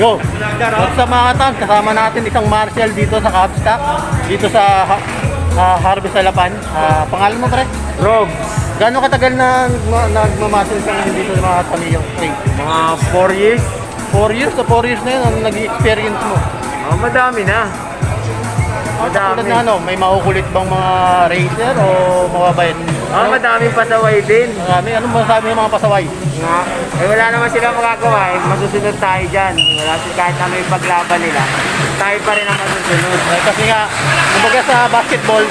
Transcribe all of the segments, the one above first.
Go! At sa mga tan, kasama natin isang Marshall dito sa Capstock, dito sa ha- ah, Harvest Alapan. Ah, pangalan mo, pre? Rob, Gano'ng katagal na nagma- nagmamasal ka ngayon dito sa mga Tamiyong Spring? mga 4 years. 4 years o 4 years na yun, ano nag-experience mo? Oh, madami na. Madami. na ano, may makukulit bang mga racer o mababait? Oh, madaming pasaway din. Marami, anong masasabi ng mga pasaway? Nga, eh wala naman sila magagawa. Eh, masusunod tayo dyan. Wala si kahit ano yung paglaban nila. Tayo pa rin ang masusunod. Eh, kasi nga, kumbaga sa basketball,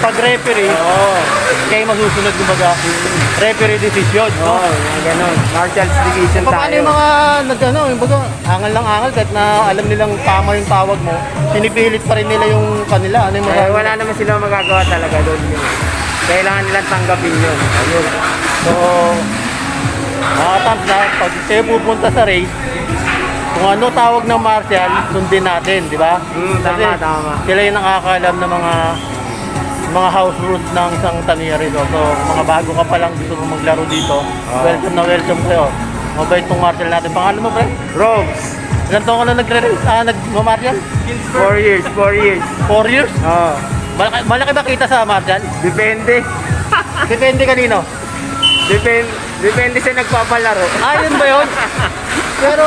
pag referee, Oo. kayo masusunod kumbaga, referee decision. Oo, No? mga ganun. Marshall's Division Paano tayo. yung mga nagano, yung baga, angal lang angal kahit na alam nilang tama yung tawag mo, pinipilit pa rin nila yung kanila. Ano yung Eh, mga wala naman sila magagawa talaga doon. Kailangan nilang tanggapin yun. Ayun. So, mga tams na, pag kayo pupunta sa race, kung ano tawag ng martial, sundin natin, di ba? Mm, tama, tama. Sila yung nakakaalam ng mga mga house rules ng isang taniyari. So, so, mga bago ka pa lang gusto mo maglaro dito, Ah. welcome na welcome sa'yo. Mabait tong martial natin. Pangalan mo, pre? Robs, Ilan taon ka na nagre-race? Ah, nag-martial? 4 years, 4 years. 4 years? Oo. Malaki, malaki ba kita sa martial? Depende. Depende kanino. Depende, depende sa nagpapalaro. Ah, yun ba yun? Pero,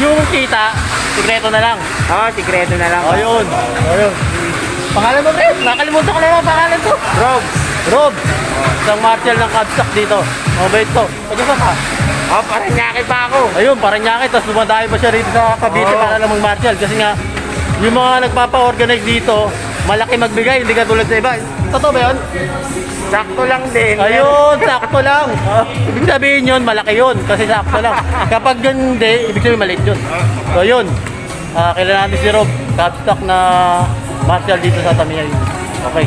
yung kita, sikreto na lang. Oo, sikreto na lang. Ayun. Ayun. Pangalan mo, pre? Nakalimutan ko na yung pangalan to. Robs. Rob. Isang martial ng Kabsak dito. Mabait to. Pag isa ka. Oh, parang nyaki pa ako. Ayun, parang nyaki. Tapos dumadayo pa siya rito sa Cavite Oo. para lang mag-martial. Kasi nga, yung mga nagpapa-organize dito, malaki magbigay, hindi ka tulad sa iba. Totoo ba yun? Sakto lang din. Ayun, sakto lang. Ibig sabihin yun, malaki yun. Kasi sakto lang. Kapag yun hindi, ibig sabihin maliit yun. So yun, uh, kailangan natin si Rob, Capstock na martial dito sa Tamiya. Okay.